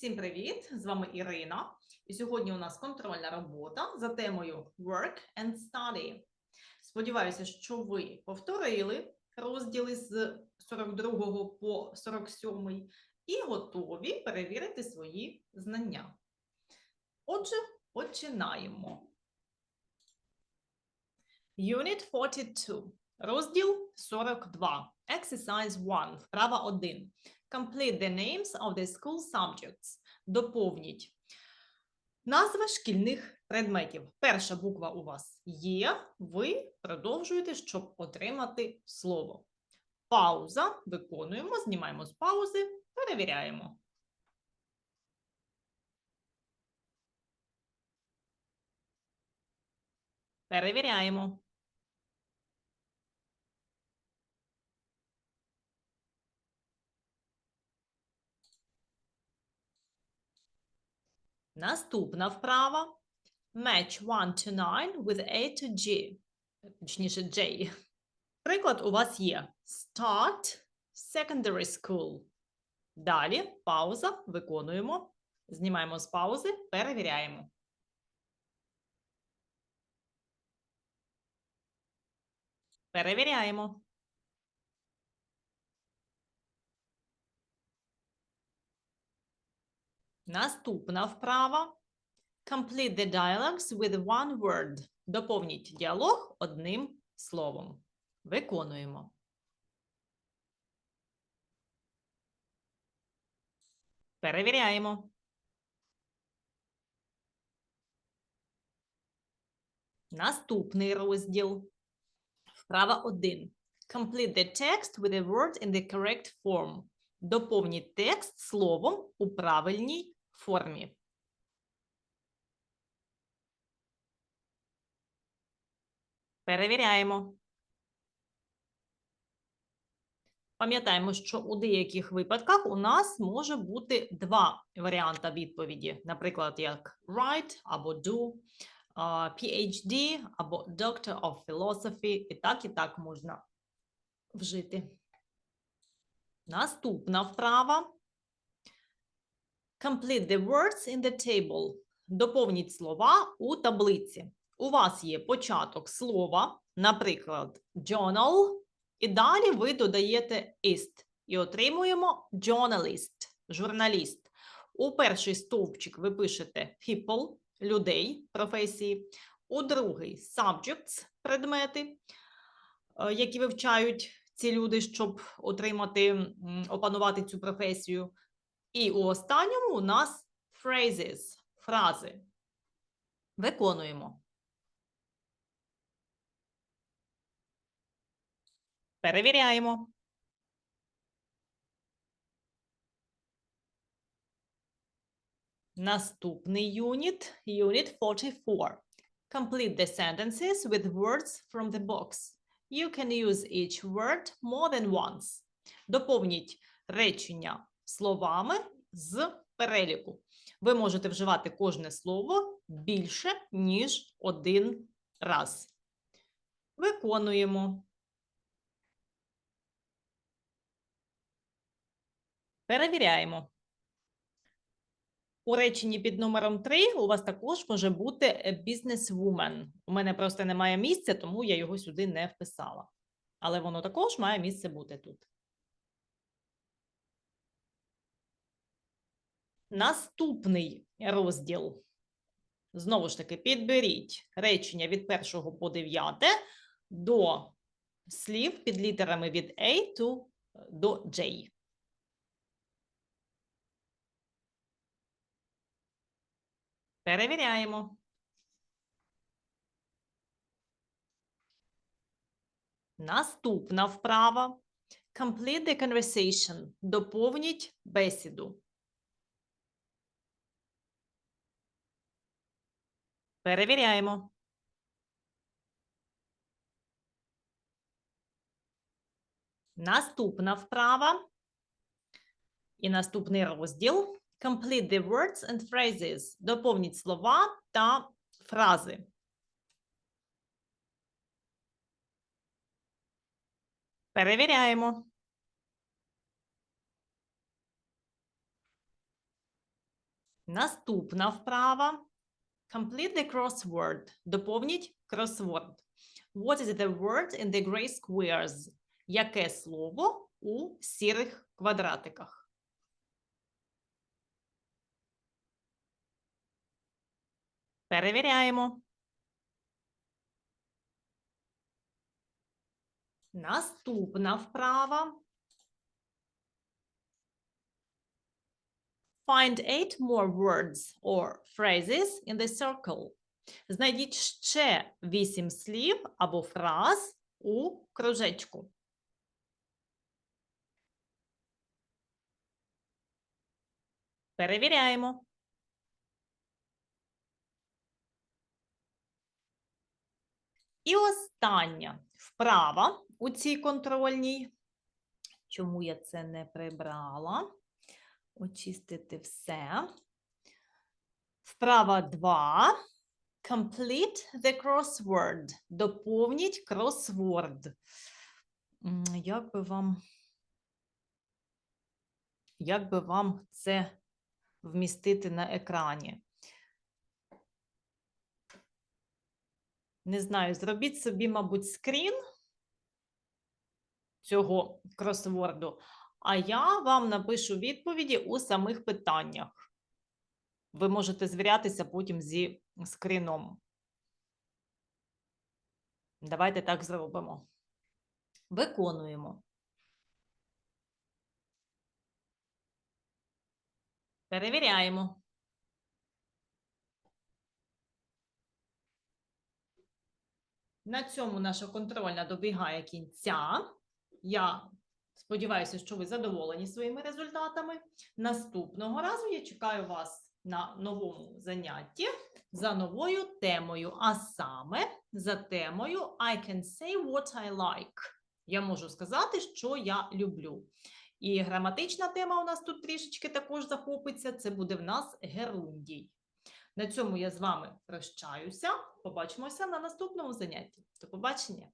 Всім привіт! З вами Ірина. І сьогодні у нас контрольна робота за темою Work and Study. Сподіваюся, що ви повторили розділи з 42 по 47 і готові перевірити свої знання. Отже, починаємо. Unit 42. Розділ 42. Exercise 1. Вправа 1. Complete the names of the school subjects. Доповніть назви шкільних предметів. Перша буква у вас є. Ви продовжуєте, щоб отримати слово. Пауза. Виконуємо, знімаємо з паузи, перевіряємо. Перевіряємо. Наступна вправа. Match 1 to 9 with A to G. Точніше, J. Приклад у вас є. Start secondary school. Далі пауза. Виконуємо. Знімаємо з паузи, перевіряємо. Перевіряємо. Наступна вправа. Complete the dialogues with one word. Доповніть діалог одним словом. Виконуємо. Перевіряємо. Наступний розділ. Вправа 1. Complete the text with a word in the correct form. Доповніть текст словом у правильній формі. Перевіряємо. Пам'ятаємо, що у деяких випадках у нас може бути два варіанти відповіді. Наприклад, як write або do, PhD або Doctor of Philosophy. І так, і так можна вжити. Наступна вправа. Complete the words in the table. Доповніть слова у таблиці. У вас є початок слова, наприклад, journal, і далі ви додаєте ist. І отримуємо journalist, журналіст. У перший стовпчик ви пишете people, людей, професії. У другий subjects, предмети, е, які вивчають ці люди, щоб отримати, опанувати цю професію. І у останньому у нас phrases, фрази. Виконуємо. Перевіряємо. Наступний юніт, юніт 44. Complete the sentences with words from the box. You can use each word more than once. Доповніть речення словами з переліку. Ви можете вживати кожне слово більше, ніж один раз. Виконуємо. Перевіряємо. У реченні під номером 3 у вас також може бути a businesswoman. У мене просто немає місця, тому я його сюди не вписала. Але воно також має місце бути тут. Наступний розділ. Знову ж таки, підберіть речення від першого по дев'яте до слів під літерами від A to, до J. Перевіряємо. Наступна вправа. Complete the conversation. Доповніть бесіду. Перевіряємо. Наступна вправа. І наступний розділ. Complete the words and phrases. Доповніть слова та фрази. Перевіряємо. Наступна вправа. Complete the crossword. Доповніть кросворд. What is the word in the gray squares? Яке слово у сірих квадратиках? Перевіряємо. Наступна вправа. Find eight more words or phrases in the circle. Знайдіть ще вісім слів або фраз у кружечку. Перевіряємо. І остання вправа у цій контрольній. Чому я це не прибрала? Очистити все. Вправа 2. Complete the crossword. Доповніть кросворд. Як би вам, як би вам це вмістити на екрані? Не знаю, зробіть собі, мабуть, скрін цього кросворду, а я вам напишу відповіді у самих питаннях. Ви можете звірятися потім зі скріном. Давайте так зробимо. Виконуємо. Перевіряємо. На цьому наша контрольна добігає кінця. Я сподіваюся, що ви задоволені своїми результатами. Наступного разу я чекаю вас на новому занятті за новою темою, а саме за темою I can say what I like. Я можу сказати, що я люблю. І граматична тема у нас тут трішечки також захопиться. Це буде в нас герундій. На цьому я з вами прощаюся. Побачимося на наступному занятті. До побачення!